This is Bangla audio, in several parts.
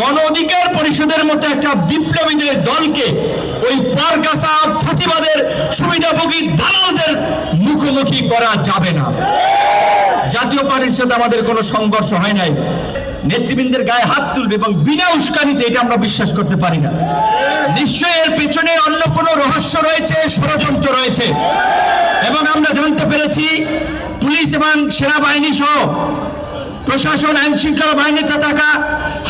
গণ অধিকার পরিষদের মতো একটা বিপ্লবীদের দলকে ওই পারগাছা সুবিধাভোগী দালালদের মুখোমুখি করা যাবে না। জাতীয় পার্টির সাথে আমাদের কোনো সংঘর্ষ হয় নাই। নেতৃবৃন্দের গায়ে হাত তুলবে এবং বিনা উস্কানিতে এটা আমরা বিশ্বাস করতে পারি না। নিশ্চয়ই এর পেছনে অন্য কোনো রহস্য রয়েছে, ষড়যন্ত্র রয়েছে। এবং আমরা জানতে পেরেছি পুলিশ এবং সেনাবাহিনী সহ প্রশাসন আইন শৃঙ্খলা বাহিনীতে থাকা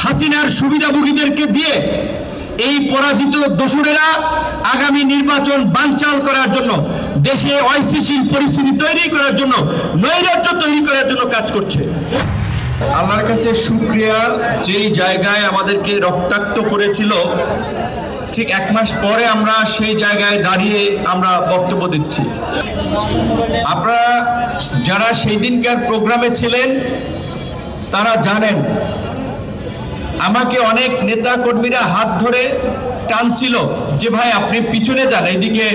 হাসিনার সুবিধাভোগীদেরকে দিয়ে এই পরাজিত দোসরেরা আগামী নির্বাচন বানচাল করার জন্য, দেশে অস্থিতিশীল পরিস্থিতি তৈরি করার জন্য, নৈরাজ্য তৈরি করার জন্য কাজ করছে। আল্লাহর কাছে শুক্রিয়া, যেই জায়গায় আমাদেরকে রক্তাক্ত করেছিল, ঠিক এক মাস পরে আমরা সেই জায়গায় দাঁড়িয়ে আমরা বক্তব্য দিচ্ছি। আপনারা যারা সেই দিনকার প্রোগ্রামে ছিলেন তারা জানেন। আমাকে অনেক নেতা কর্মীরা হাত ধরে টানছিল যে, ভাই, আপনি পিছনে যান, এইদিকে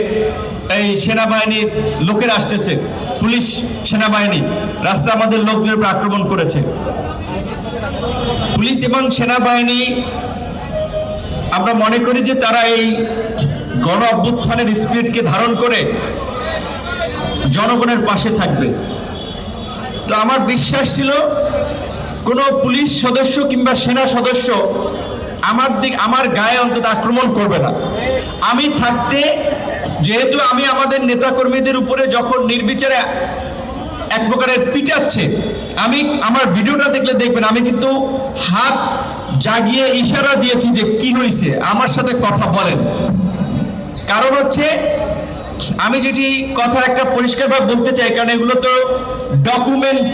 এই সেনাবাহিনীর লোকের আসতেছে, পুলিশ সেনাবাহিনী, রাস্তা আমাদের লোকদের উপর আক্রমণ করেছে। পুলিশ এবং সেনাবাহিনী, আমরা মনে করি যে, তারা এই গণ অভ্যুত্থানের স্পিরিটকে ধারণ করে জনগণের পাশে থাকবে। তো আমার বিশ্বাস ছিল কোনো পুলিশ সদস্য কিংবা সেনা সদস্য আমার দিক, আমার গায়ে অন্তত আক্রমণ করবে না। আমি থাকতে, যেহেতু আমি আমাদের নেতাকর্মীদের উপরে যখন নির্বিচারে এক প্রকারের পিটাচ্ছে, আমি, আমার ভিডিওটা দেখলে দেখবেন, আমি কিন্তু হাত জাগিয়ে ইশারা দিয়েছি যে কি হয়েছে আমার সাথে কথা বলেন। কারণ হচ্ছে, আমি যেটি কথা একটা পরিষ্কারভাবে বলতে চাই, কারণ এগুলো তো ডকুমেন্ট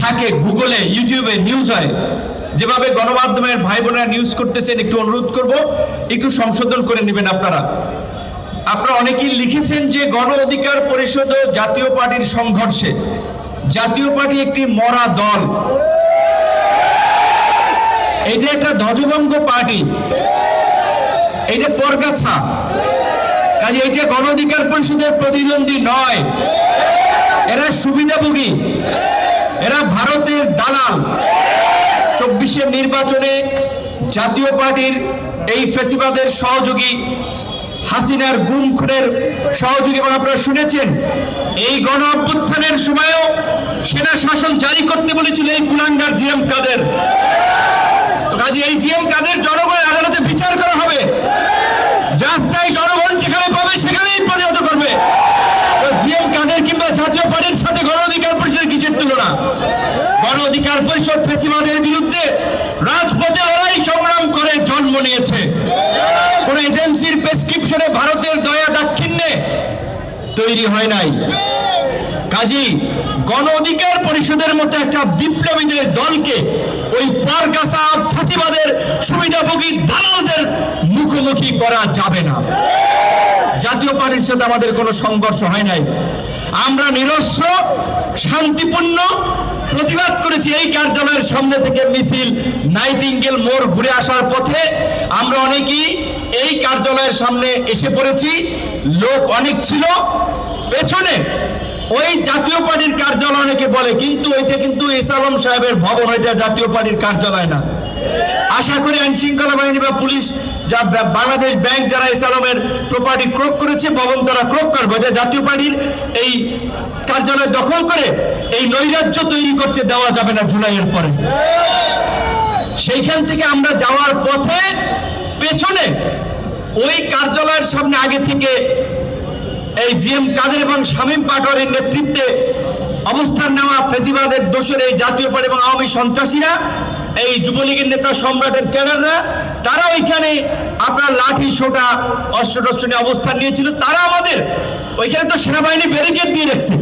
থাকে গুগলে, ইউটিউবে নিউজ হয়। যেভাবে গণমাধ্যমের ভাই বোনেরা নিউজ করতেছেন, একটু অনুরোধ করব, একটু সংশোধন করে নেবেন আপনারা। আপনারা অনেকেই লিখেছেন যে গণ অধিকার পরিষদ ও জাতীয় পার্টির সংঘর্ষে। জাতীয় পার্টি একটি মরা দল। এটা একটা ধ্বজভঙ্গ পার্টি। এটা পরগাছা। কাজে এটা গণ অধিকার পরিষদের প্রতিদ্বন্দ্বী নয়। এরা সুবিধাভোগী। এরা ভারতের দালাল। চব্বিশে নির্বাচনে জাতীয় পার্টির এই ফেসিবাদের সহযোগী হাসিনার গুম খুনের সহযোগী এবং আপনারা শুনেছেন, এই গণ অভ্যুত্থানের সময়ও সেনা শাসন জারি করতে বলেছিল এই কুলাঙ্গার জিএম কাদের। কাজে এই জিএম কাদের জনগণের আদালতে বিচার করা হবে। জনগণ যেখানে পাবে সেখানেই প্রতিহত করবে তো জিএম কাদের কিংবা জাতীয় পার্টির সাথে গণ অধিকার পরিষদের কিসের তুলনা অধিকার পরিষদ ফেসিবাদের বিরুদ্ধে রাজপথে লড়াই সংগ্রাম করে জন্ম নিয়েছে। কোন এজেন্সির প্রেসক্রিপশনে ভারতের দয়া দাক্ষিণ্যে তৈরি হয় নাই। কাজী, গণ অধিকার পরিষদের মতো একটা বিপ্লবীদের দলকে ওই পারগাছা ফাঁসিবাদের সুবিধাভোগী দালালদের মুখোমুখি করা যাবে না। জাতীয় পার্টির সাথে আমাদের কোনো সংঘর্ষ হয় নাই। আমরা নিরস্ত্র, শান্তিপূর্ণ প্রতিবাদ করেছি এই কার্যালয়ের সামনে থেকে মিছিল, নাইটিঙ্গেল মোড় ঘুরে আসার পথে আমরা অনেকেই এই কার্যালয়ের সামনে এসে পড়েছি। লোক অনেক ছিল। পেছনে ওই জাতীয় পার্টির কার্যালয় অনেকে বলে, কিন্তু ওইটা কিন্তু এস আলম সাহেবের ভবন, ওইটা জাতীয় পার্টির কার্যালয় না। আশা করি আইন শৃঙ্খলা বাহিনী বা পুলিশ যা বাংলাদেশ ব্যাংক যারা এস আলমের প্রপার্টি ক্রোক করেছে ভবন তারা ক্রোক করবে। এটা জাতীয় পার্টির এই কার্যালয় দখল করে এই নৈরাজ্য তৈরি করতে দেওয়া যাবে না জুলাইয়ের পরে। সেইখান থেকে আমরা যাওয়ার পথে পেছনে ওই কার্যালয়ের সামনে আগে থেকে এই জিএম কাদের এবং শামীম পাটোয়ারির নেতৃত্বে অবস্থান নেওয়া ফেসিবাদের দোষের এই জাতীয় পার্টি এবং আওয়ামী সন্ত্রাসীরা এই যুবলীগের নেতা সম্রাটের ক্যাডাররা, তারা ওইখানে আপনার লাঠি সোটা অস্ত্র টস্ত্র নিয়ে অবস্থান নিয়েছিল। তারা আমাদের ওইখানে তো সেনাবাহিনী ব্যারিকেড দিয়ে রেখেছে।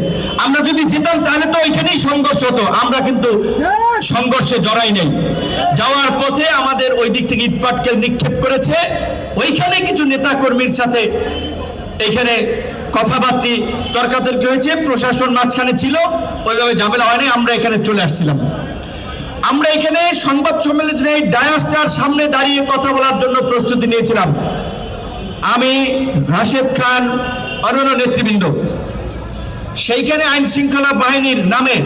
আমরা যদি যেতাম তাহলে তো ওইখানেই সংঘর্ষ হতো। আমরা কিন্তু সংঘর্ষে জড়াই নেই। যাওয়ার পথে আমাদের ওই দিক থেকে ইটপাটকেল নিক্ষেপ করেছে। ওইখানে কিছু নেতা কর্মীর সাথে এখানে কথাবার্তি তর্কাতর্কি হয়েছে। প্রশাসন মাঝখানে ছিল। ওইভাবে ঝামেলা হয়নি। আমরা এখানে চলে আসছিলাম। আমরা এখানে সংবাদ সম্মেলনে ডায়াসটার সামনে দাঁড়িয়ে কথা বলার জন্য প্রস্তুতি নিয়েছিলাম। আমি রাশেদ খান, অন্যান্য নেতৃবৃন্দ। সেইখানে আইন শৃঙ্খলা বাহিনীর নামে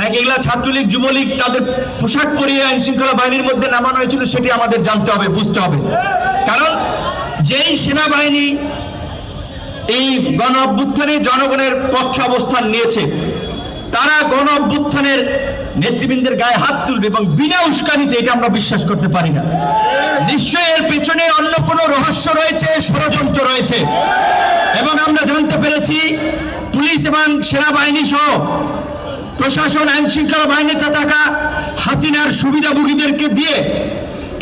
নাকি এগুলা ছাত্রলীগ, যুবলীগ, তাদের পোশাক পরিয়ে আইন শৃঙ্খলা বাহিনীর মধ্যে নামানো হয়েছিল সেটি আমাদের জানতে হবে, বুঝতে হবে। কারণ যেই সেনাবাহিনী এই গণ অভ্যুত্থানে জনগণের পক্ষে অবস্থান নিয়েছে, তারা গণ অভ্যুত্থানের নেতৃবৃন্দের গায়ে হাত তুলবে এবং বিনা উস্কানিতে এটা আমরা বিশ্বাস করতে পারি না। নিশ্চয়ই এর পেছনে অন্য কোনো রহস্য রয়েছে, ষড়যন্ত্র রয়েছে। এবং আমরা জানতে পেরেছি পুলিশ এবং সেনাবাহিনী সহ প্রশাসন আইন শৃঙ্খলা বাহিনীতে থাকা হাসিনার সুবিধাভোগীদেরকে দিয়ে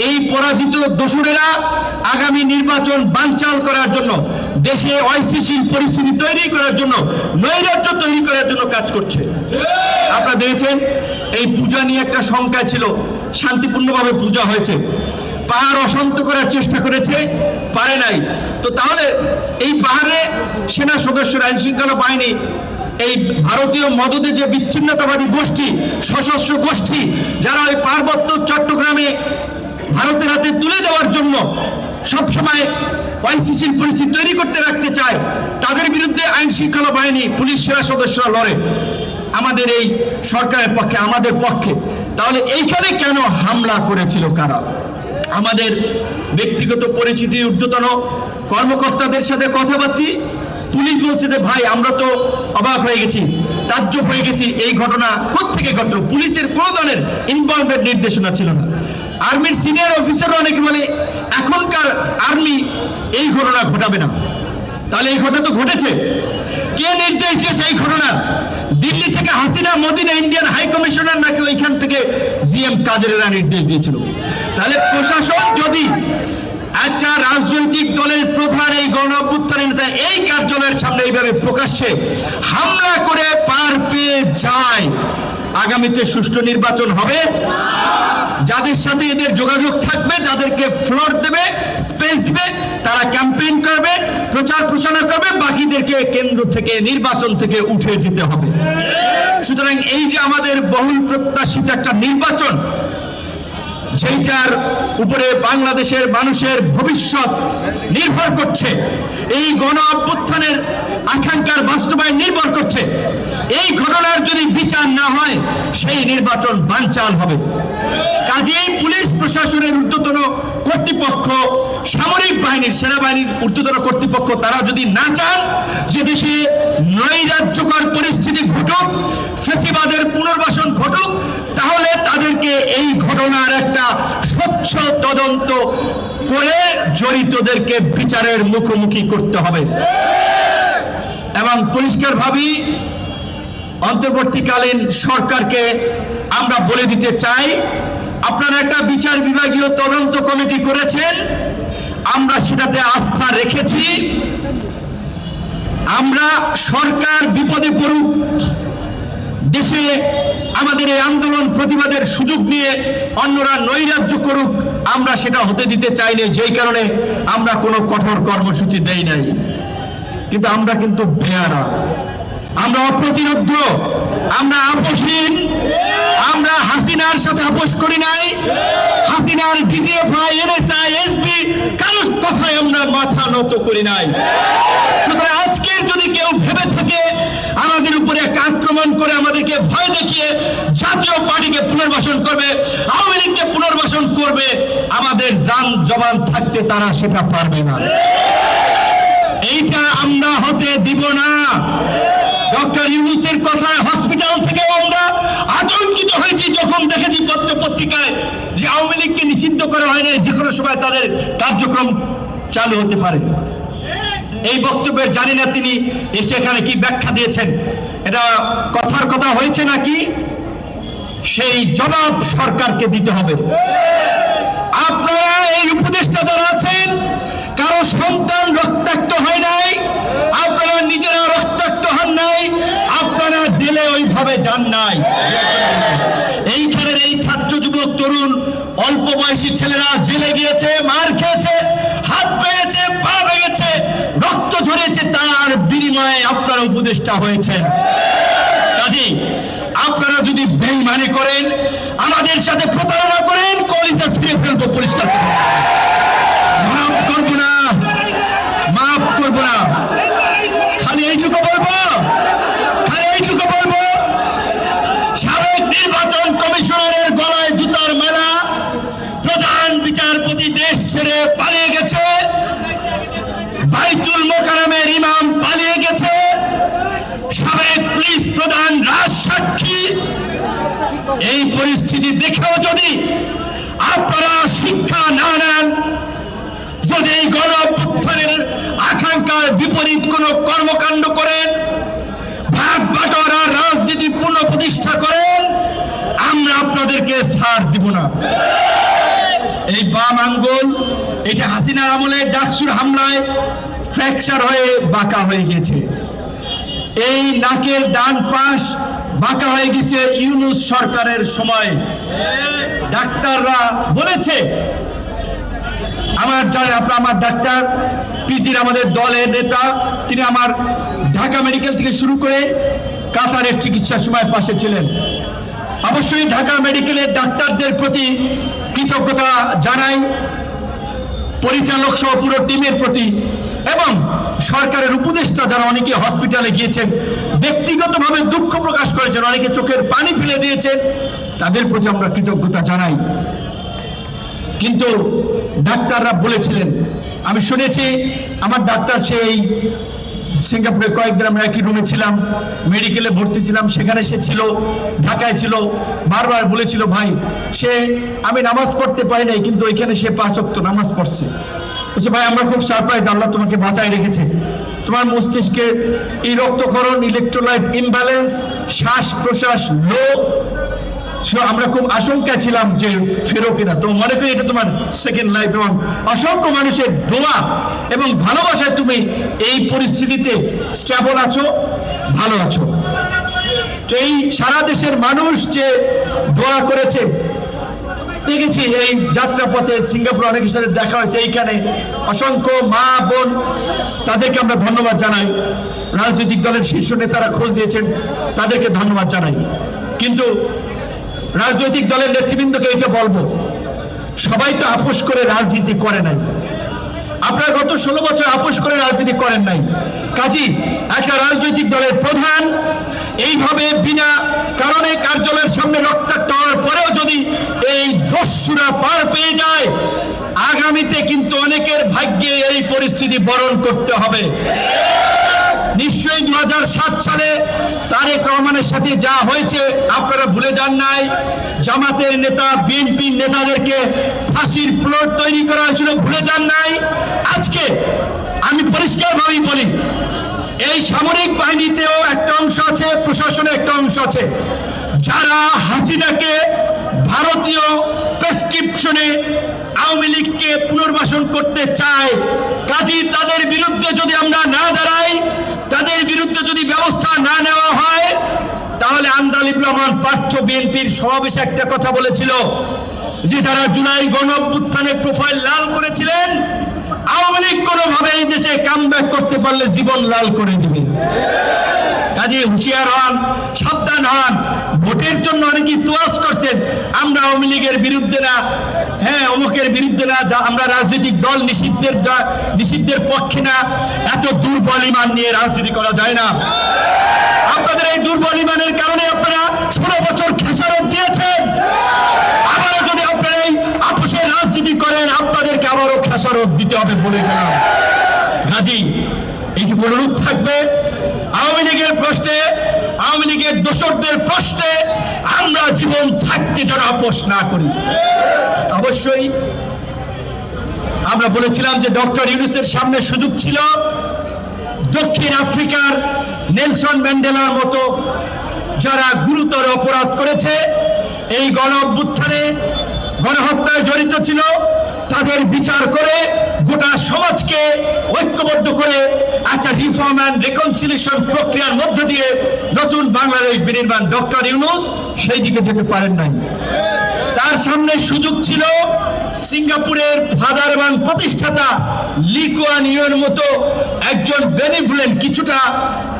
এই পরাজিত দোসরেরা আগামী নির্বাচন বানচাল করার জন্য, দেশে অস্থিতিশীল পরিস্থিতি তৈরি করার জন্য, নৈরাজ্য তৈরি করার জন্য কাজ করছে। আপনারা দেখেছেন এই পূজা নিয়ে একটা শঙ্কা ছিল, শান্তিপূর্ণভাবে পূজা হয়েছে। পাহাড় অশান্ত করার চেষ্টা করেছে, পারে নাই। তো তাহলে এই পাহাড়ে সেনা সদস্যরা আইন শৃঙ্খলা বাহিনী, এই ভারতীয় মদদে যে বিচ্ছিন্নতাবাদী গোষ্ঠী, সশস্ত্র গোষ্ঠী, যারা ওই পার্বত্য চট্টগ্রামে ভারতের হাতে তুলে দেওয়ার জন্য সবসময় অস্থিতিশীল পরিস্থিতি তৈরি করতে রাখতে চায়, তাদের বিরুদ্ধে আইন শৃঙ্খলা বাহিনী, পুলিশ সেনা সদস্যরা লড়ে। আমাদের এই সরকারের পক্ষে, আমাদের পক্ষে। তাহলে এইখানে কেন হামলা করেছিল কারা? আমাদের ব্যক্তিগত পরিচিতি, ঊর্ধ্বতন কর্মকর্তাদের সাথে কথাবার্তি। পুলিশ বলছে যে, ভাই, আমরা তো অবাক হয়ে গেছি, তাজ্জব হয়ে গেছি, এই ঘটনা কোত্থেকে ঘটলো? পুলিশের কোনো ধরনের ইনভলভমেন্ট নির্দেশনা ছিল না। আর্মির সিনিয়র অফিসাররা অনেকে বলে, এখনকার আর্মি এই ঘটনা ঘটাবে না। তাহলে এই ঘটনা তো ঘটেছে। কে নির্দেশ দিয়েছে এই ঘটনা? দিল্লি থেকে হাসিনা, মদিনা, ইন্ডিয়ান হাই কমিশনার নাকি ওইখান থেকে জিএম কাদেরেরা নির্দেশ দিয়েছিল? তাহলে প্রশাসন যদি একটা রাজনৈতিক দলের প্রধান এই গণ নেতা এই কার্যালয়ের সামনে এইভাবে প্রকাশ্যে হামলা করে পার পেয়ে যায় আগামীতে সুষ্ঠু নির্বাচন হবে। যাদের সাথে এদের যোগাযোগ থাকবে, যাদেরকে ফ্লোর দেবে স্পেস দেবে, তারা ক্যাম্পেইন করবে, প্রচার প্রচারণা করবে, বাকিদেরকে কেন্দ্র থেকে, নির্বাচন থেকে উঠে যেতে হবে। সুতরাং এই যে আমাদের বহুল প্রত্যাশিত একটা নির্বাচন যেটার উপরে বাংলাদেশের মানুষের ভবিষ্যৎ নির্ভর করছে। এই গণ অভ্যুত্থানের আকাঙ্ক্ষার বাস্তবায়ন নির্ভর করছে। এই ঘটনার যদি বিচার না হয়, সেই নির্বাচন বানচাল হবে। কাজেই পুলিশ প্রশাসনের ঊর্ধ্বতন কর্তৃপক্ষ, সামরিক বাহিনীর, সেনাবাহিনীর ঊর্ধ্বতন কর্তৃপক্ষ, তারা যদি না চান যে দেশে নৈরাজ্যকর পরিস্থিতি ঘটুক, ফেসিবাদের পুনর্বাসন ঘটুক, তাহলে তাদেরকে এই ঘটনার একটা স্বচ্ছ তদন্ত করে জড়িতদেরকে বিচারের মুখোমুখি করতে হবে। এবং পরিষ্কার ভাবি, অন্তর্বর্তীকালীন সরকারকে আমরা বলে দিতে চাই আপনারা একটা বিচার বিভাগীয় তদন্ত কমিটি করেছেন। আমরা সেটাতে আস্থা রেখেছি। আমরা সরকার বিপদে পড়ুক, দেশে আমাদের এই আন্দোলন প্রতিবাদের সুযোগ নিয়ে অন্যরা নৈরাজ্য করুক, আমরা সেটা হতে দিতে চাই চাইনি, যেই কারণে আমরা কোনো কঠোর কর্মসূচি দেই নাই। কিন্তু আমরা কিন্তু বেয়ারা। আমরা অপ্রতিরোধ আমরা আপোষহীন, আমরা হাসিনার সাথে আপোষ করি নাই। হাসিনার ডিজিএফআই কারোর কথায় আমরা মাথা নত করি নাই। সুতরাং আজকে যদি কেউ ভেবে থাকে, আমাদের উপরে একটা আক্রমণ করে আমাদেরকে ভয় দেখিয়ে জাতীয় পার্টিকে পুনর্বাসন করবে, আওয়ামী লীগকে পুনর্বাসন করবে, আমাদের যান জবান থাকতে তারা সেটা পারবে না। এইটা আমরা হতে দিব না। ডক্টর ইউনুসের কথায় হসপিটাল থেকে আমরা আতঙ্কিত হয়েছি। যখন দেখেছি পত্র পত্রিকায় যে আওয়ামী লীগকে নিষিদ্ধ করা হয় না যে কোনো সময় তাদের কার্যক্রম চালু হতে পারে। এই বক্তব্যের জানি না তিনি এসে এখানে কি ব্যাখ্যা দিয়েছেন। এটা কথার কথা হয়েছে নাকি? সেই জবাব সরকারকে দিতে হবে। আপনারা এই উপদেষ্টা যারা আছেন, কারও সন্তান রক্তাক্ত হয় নাই আপনারা নিজেরা রক্তাক্ত হন নাই আপনারা জেলে ওইভাবে যান নাই। এইখানের এই ছাত্র যুবক, তরুণ, অল্প বয়সী ছেলেরা জেলে গিয়েছে, মার খেয়েছে, হাত ভেঙেছে পা ভেঙেছে, রক্ত ঝরেছে, তার বিনিময়ে আপনারা উপদেষ্টা হয়েছেন। কাজী, আপনারা যদি বেইমানি করেন, আমাদের সাথে প্রতারণা করেন, কলিজা ছিঁড়ে ফেলব পরিষ্কার করব না, মাফ করব না। নির্বাচন কমিশনারের গলায় জুতার মেলা প্রধান বিচারপতি দেশ ছেড়ে পালিয়ে গেছে। বাইতুল মোকারামের ইমাম পালিয়ে গেছে। সাবেক পুলিশ প্রধান রাজ সাক্ষী। এই পরিস্থিতি দেখেও যদি আপনারা শিক্ষা না নেন, যদি এই গণপুত্থানের আকাঙ্ক্ষার বিপরীত কোন কর্মকাণ্ড করেন, ভাগ বাটোয়ারা রাজনীতি পুনঃ প্রতিষ্ঠা করে আপনাদেরকে ছাড় দিব না। এই বাম আঙ্গুল, এটা হাসিনার আমলে ডাকসুর হামলায় ফ্র্যাকচার হয়ে বাঁকা হয়ে গেছে। এই নাকের ডান পাশ বাঁকা হয়ে গেছে ইউনুস সরকারের সময়। ডাক্তাররা বলেছে, আমার আপনার আমার ডাক্তার, পিজির আমাদের দলের নেতা, তিনি আমার ঢাকা মেডিকেল থেকে শুরু করে কাতারের চিকিৎসার সময় পাশে ছিলেন। অবশ্যই ঢাকা মেডিকেলের ডাক্তারদের প্রতি কৃতজ্ঞতা জানাই, পরিচালক সহ পুরো টিমের প্রতি এবং সরকারের উপদেষ্টা যারা অনেকে হসপিটালে গিয়েছেন, ব্যক্তিগতভাবে দুঃখ প্রকাশ করেছেন, অনেকে চোখের পানি ফেলে দিয়েছেন, তাদের প্রতি আমরা কৃতজ্ঞতা জানাই। কিন্তু ডাক্তাররা বলেছিলেন, আমি শুনেছি, আমার ডাক্তার সেই সিঙ্গাপুরে কয়েকদিন আমরা একই রুমে ছিলাম মেডিকেলে ভর্তি ছিলাম, সেখানে সে ছিল, ঢাকায় ছিল, বারবার বলেছিল, ভাই, সে, আমি নামাজ পড়তে পারি নাই, কিন্তু ওইখানে সে পাঁচ ওয়াক্ত নামাজ পড়ছে। বলছে, ভাই, আমরা খুব সারপ্রাইজ আল্লাহ তোমাকে বাঁচায় রেখেছে। তোমার মস্তিষ্কে এই রক্তক্ষরণ ইলেকট্রোলাইট ইমব্যালেন্স শ্বাস প্রশ্বাস লো আমরা খুব আশঙ্কা ছিলাম যে ফেরো কিনা। তো মনে করি এটা তোমার সেকেন্ড লাইফ এবং অসংখ্য মানুষের দোয়া এবং ভালোবাসায় তুমি এই পরিস্থিতিতে স্টেবল আছো, ভালো আছো। তো এই সারা দেশের মানুষ যে দোয়া করেছে, দেখেছি এই যাত্রাপথে সিঙ্গাপুর অনেকের সাথে দেখা হয়েছে, এইখানে অসংখ্য মা, বোন, তাদেরকে আমরা ধন্যবাদ জানাই। রাজনৈতিক দলের শীর্ষ নেতারা খোঁজ দিয়েছেন তাদেরকে ধন্যবাদ জানাই। কিন্তু রাজনৈতিক দলের নেতৃবৃন্দকে এটা বলব, সবাই তো আপোষ করে রাজনীতি করে নাই। আপনারা গত ষোলো বছর আপোষ করে রাজনীতি করেন নাই। কাজী, একটা রাজনৈতিক দলের প্রধান এইভাবে বিনা কারণে কার্যালয়ের সামনে রক্তাক্ত হওয়ার পরেও যদি এই দস্যুরা পার পেয়ে যায়, আগামীতে কিন্তু অনেকের ভাগ্যে এই পরিস্থিতি বরণ করতে হবে। নিশ্চয়ই দু হাজার সাত সালে তারেক রহমানের সাথে যা হয়েছে, আপনারা ভুলে যান নাই। জামাতের নেতা, বিএনপির নেতাদেরকে ফাঁসির প্লট তৈরি করা হয়েছিল, ভুলে যান নাই। আজকে আমি পরিষ্কারভাবেই বলি, এই সামরিক বাহিনীতেও একটা অংশ আছে প্রশাসনে একটা অংশ আছে। যারা হাসিনাকে ভারতীয় প্রেসক্রিপশনে আওয়ামী লীগকে পুনর্বাসন করতে চায়, কাজী তাদের বিরুদ্ধে যদি আমরা না দাঁড়াই, তাদের বিরুদ্ধে যদি ব্যবস্থা না নেওয়া হয়, তাহলে আন্দালিব রহমান পার্থ বিএনপির সমাবেশে একটা কথা বলেছিল, যে তারা জুলাই গণ প্রোফাইল লাল করেছিলেন, আওয়ামী লীগ কোনোভাবে এই দেশে কাম করতে পারলে জীবন লাল করে দিবে। কাজে হুঁশিয়ার হন, সাবধান হন ভোটের জন্য অনেকেই তোয়াজ করছেন। আমরা আওয়ামী লীগের বিরুদ্ধে না হ্যাঁ অমুকের বিরুদ্ধে না আমরা রাজনৈতিক দল নিষিদ্ধের নিষিদ্ধের পক্ষে না, এত দুর্বল ইমান নিয়ে রাজনীতি করা যায় না। আপনাদের এই দুর্বল ইমানের কারণে আপনারা ষোলো বছর খেসারত দিয়েছেন। আবারও যদি আপনারা এই আপোষের রাজনীতি করেন, আপনাদেরকে আবারও খেসারত দিতে হবে বলে গেলাম। কাজী এইটুকু অনুরোধ থাকবে আওয়ামী লীগের প্রশ্নে, আওয়ামী লীগের দোষরদের প্রশ্নে আমরা জীবন থাকতে যেন আপোষ না করি। অবশ্যই আমরা বলেছিলাম যে ডক্টর ইউনুসের সামনে সুযোগ ছিল দক্ষিণ আফ্রিকার নেলসন ম্যান্ডেলার মতো যারা গুরুতর অপরাধ করেছে। এই গণ অভ্যুত্থানে গণহত্যায় জড়িত ছিল। তাদের বিচার করে গোটা সমাজকে ঐক্যবদ্ধ করে একটা রিফর্ম অ্যান্ড রেকনসিলিয়েশন প্রক্রিয়ার মধ্য দিয়ে নতুন বাংলাদেশ বিনির্মাণ ডক্টর ইউনুস সেই দিকে যেতে পারেন নাই। তার সামনে সুযোগ ছিল সিঙ্গাপুরের ফাদার এবং প্রতিষ্ঠাতা লিকুয়ান ইউর মতো একজন বেনিফুলেন্ট কিছুটা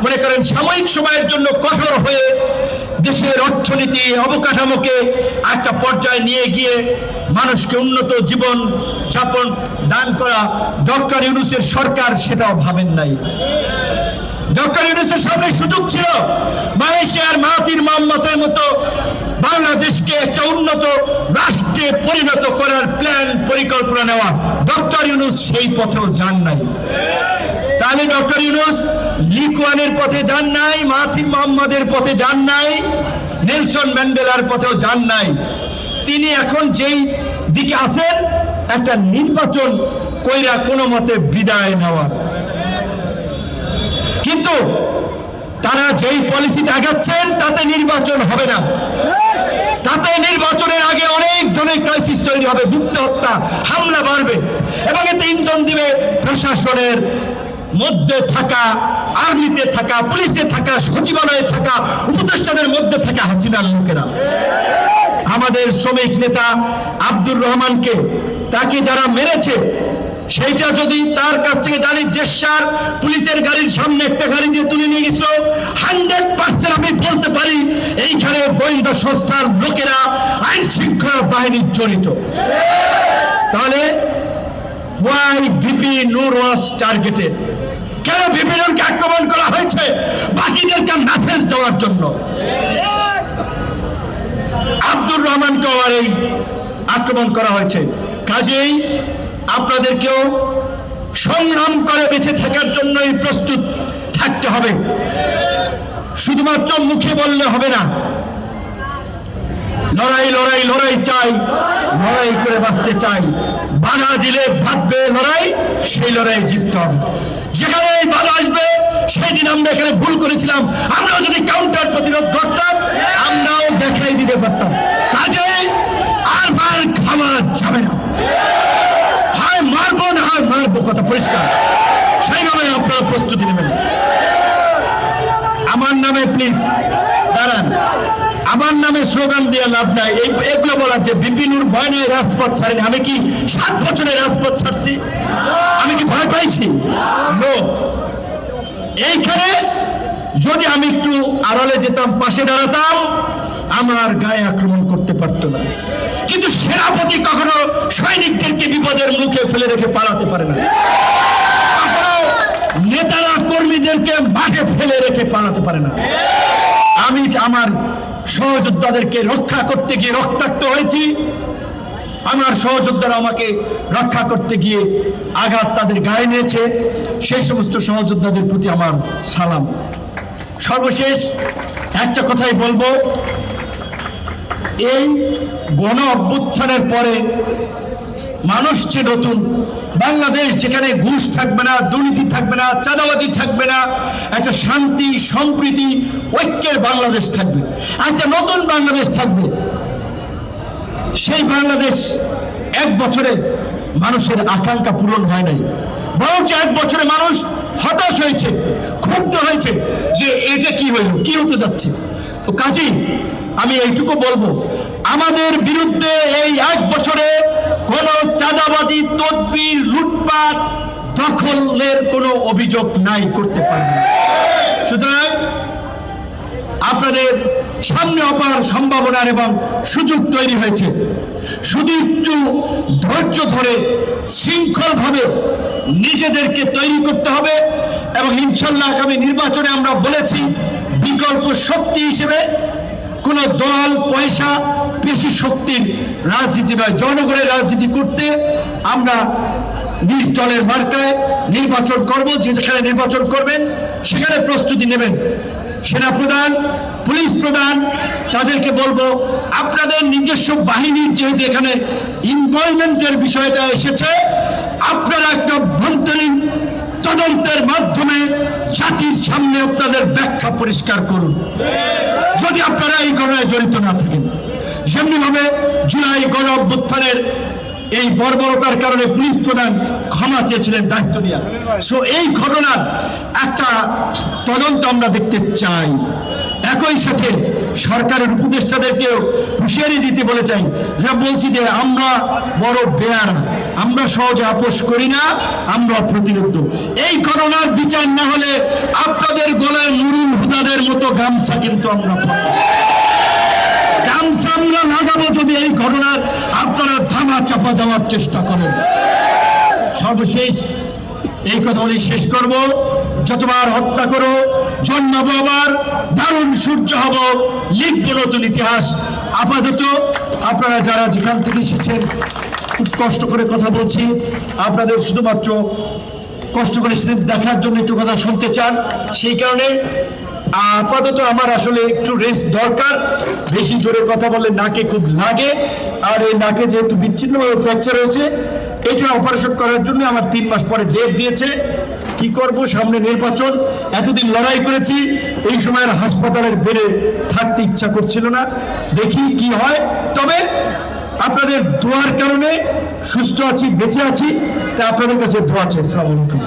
মনে করেন সাময়িক সময়ের জন্য কঠোর হয়ে দেশের অর্থনীতি অবকাঠামোকে একটা পর্যায়ে নিয়ে গিয়ে মানুষকে উন্নত জীবন যাপন, দান করা ডক্টর ইউনুসের সরকার সেটাও ভাবেন নাই। ডক্টর ইউনুসের সামনে সুযোগ ছিল। মালয়েশিয়ার মাহাতির মোহাম্মদের মতো বাংলাদেশকে একটা উন্নত রাষ্ট্রে পরিণত করার প্ল্যান পরিকল্পনা নেওয়া ডক্টর ইউনুস সেই পথেও যান নাই। তাহলে ডক্টর ইউনুস লিকুয়ানের পথে যান নাই মাহাথির মোহাম্মদের পথে যান নাই, নেলসন ম্যান্ডেলার পথেও যান নাই। তিনি এখন যেই দিকে আছেন, একটা নির্বাচন কইরা কোনো মতে বিদায় নেওয়া কিন্তু তারা যেই পলিসিতে আগাচ্ছেন, তাতে নির্বাচন হবে না। তাতে নির্বাচনের আগে অনেক ধরনের ক্রাইসিস তৈরি হবে গুপ্ত হত্যা হামলা বাড়বে এবং এতে ইন্ধন দিবে প্রশাসনের মধ্যে থাকা, আর্মিতে থাকা, পুলিশে থাকা, সচিবালয়ে থাকা, উপদেষ্টাদের মধ্যে থাকা হাসিনার লোকেরা। আমাদের শ্রমিক নেতা আব্দুর রহমানকে তাকে যারা মেরেছে, সেইটা যদি তার কাছ থেকে জানি জেসার পুলিশের গাড়ির সামনে একটা গাড়ি দিয়ে তুলে নিয়ে গেছিল, হান্ড্রেড পার্সেন্ট আমি বলতে পারি এইখানে গোয়েন্দা সংস্থার লোকেরা আইন শৃঙ্খলা বাহিনী জড়িত। তাহলে why VP Nur was targeted কেন বিপি নূরকে আক্রমণ করা হয়েছে? বাকিদেরকে মেসেজ দেওয়ার জন্য। আব্দুর রহমানকে আবার এই আক্রমণ করা হয়েছে। কাজেই আপনাদেরকেও সংগ্রাম করে বেঁচে থাকার জন্যই প্রস্তুত থাকতে হবে। শুধুমাত্র মুখে বললে হবে না। লড়াই লড়াই লড়াই চাই, লড়াই করে বাঁচতে চাই। বাধা দিলে ভাববে লড়াই, সেই লড়াই জিততে হবে। যেখানে এই বাধা আসবে সেই দিন আমরা এখানে ভুল করেছিলাম। আমরাও যদি কাউন্টার প্রতিরোধ করতাম, আমরাও দেখাই দিতে পারতাম। কাজে আর মার খাওয়া যাবে না। হয় মারবো না, হয় মারবো, কথা পরিষ্কার। সেইভাবে আপনারা প্রস্তুতি নেবেন। আমার নামে প্লিজ দাঁড়ান। আমার নামে স্লোগান দিয়ে লাভ নাই। এগুলো বলার যে বিপিনুর ভয় নেই রাজপথ ছাড়েনি। আমি কি সাত বছরে রাজপথ ছাড়ছি? আমি কি ভয় পাইছি? এইখানে যদি আমি একটু আড়ালে যেতাম, পাশে দাঁড়াতাম, আমার গায়ে আক্রমণ করতে পারতো না। কিন্তু সেনাপতি কখনো সৈনিকদেরকে বিপদের মুখে ফেলে রেখে পালাতে পারে না। নেতারা কর্মীদেরকে মাঠে ফেলে রেখে পালাতে পারে না। আমি আমার সহযোদ্ধাদেরকে রক্ষা করতে গিয়ে রক্তাক্ত হয়েছি। আমার সহযোদ্ধারা আমাকে রক্ষা করতে গিয়ে আঘাত তাদের গায়ে নিয়েছে। সেই সমস্ত সহযোদ্ধাদের প্রতি আমার সালাম। সর্বশেষ একটা কথাই বলব। এই গণ অভ্যুত্থানের পরে মানুষ যে নতুন, বাংলাদেশ যেখানে ঘুষ থাকবে না, দুর্নীতি থাকবে না, চাঁদাবাজি থাকবে না, একটা শান্তি, সম্প্রীতি, ঐক্যের বাংলাদেশ থাকবে। একটা নতুন বাংলাদেশ থাকবে। সেই বাংলাদেশ এক বছরে মানুষের আকাঙ্ক্ষা পূরণ হয় নাই। বরঞ্চ এক বছরে মানুষ হতাশ হয়েছে, ক্ষুব্ধ হয়েছে যে এটা কি হইল কি হতে যাচ্ছে। তো কাজী, আমি এইটুকু বলব, আমাদের বিরুদ্ধে এই এক বছরে কোন চাঁদাবাজি, তদবির, লুটপাট, দখলের কোনো অভিযোগ নাই করতে পারবে সুতরাং আপনাদের সামনে অপার সম্ভাবনার এবং সুযোগ তৈরি হয়েছে। শুধু একটু ধৈর্য ধরে শৃঙ্খলভাবে নিজেদেরকে তৈরি করতে হবে এবং ইনশাল্লাহ আগামী নির্বাচনে আমরা বলেছি বিকল্প শক্তি হিসেবে কোন দল, পয়সা, পেশি শক্তির রাজনীতি নয় জনগণের রাজনীতি করতে আমরা নিজ দলের মার্কায় নির্বাচন করব, যেখানে নির্বাচন করবেন, সেখানে প্রস্তুতি নেবেন। সেনা প্রধান পুলিশ প্রধান, তাদেরকে বলব, আপনাদের নিজস্ব বাহিনীর যেহেতু এখানে ইনভলভমেন্টের বিষয়টা এসেছে, আপনারা একটা ভন্তরীণ তদন্তের মাধ্যমে জাতির সামনে আপনাদের ব্যাখ্যা পরিষ্কার করুন। যদি আপনারা এই ঘটনায় জড়িত না থাকেন যেমনি ভাবে জুলাই গণ অভ্যুত্থানের এই বর্বরতার কারণে পুলিশ প্রধান ক্ষমা চেয়েছিলেন দায়িত্ব নিয়ে সো এই ঘটনার একটা তদন্ত আমরা দেখতে চাই। একই সাথে সরকারের উপদেষ্টাদেরকেও হুঁশিয়ারি দিতে বলে চাই। যা বলছি যে আমরা বড় বেয়ারা, আমরা সহজে আপোষ করি না, আমরা প্রতিরোধ এই ঘটনার বিচার না হলে আপনাদের গলায় নুরুল হুদাদের মতো গামছা কিন্তু আমরা গামছা আমরা লাগাবো যদি এই ঘটনার আপনারা ধামা চাপা দেওয়ার চেষ্টা করেন। সর্বশেষ এই কথা বলে শেষ করব। যতবার হত্যা করো, জন্মাবো আবার, দারুণ সূর্য হব, লিখব নতুন ইতিহাস। আপাতত আপনারা যারা যেখান থেকে এসেছেন, খুব কষ্ট করে কথা বলছি। আপনাদের শুধুমাত্র কষ্ট করে এসেছেন দেখার জন্য একটু কথা শুনতে চান। সেই কারণে আপাতত আমার আসলে একটু রেস্ট দরকার। বেশি জোরে কথা বলে নাকে খুব লাগে। আর এই নাকে যেহেতু বিচ্ছিন্নভাবে ফ্র্যাকচার হয়েছে, এটা অপারেশন করার জন্য আমার তিন মাস পরে ডেট দিয়েছে। কি করব সামনে নির্বাচন? এতদিন লড়াই করেছি, এই সময়ের হাসপাতালের বেড়ে থাকতে ইচ্ছা করছিল না। দেখি কি হয়। তবে আপনাদের দোয়ার কারণে সুস্থ আছি, বেঁচে আছি তা আপনাদের কাছে দোয়া চাই। আসসালামু আলাইকুম।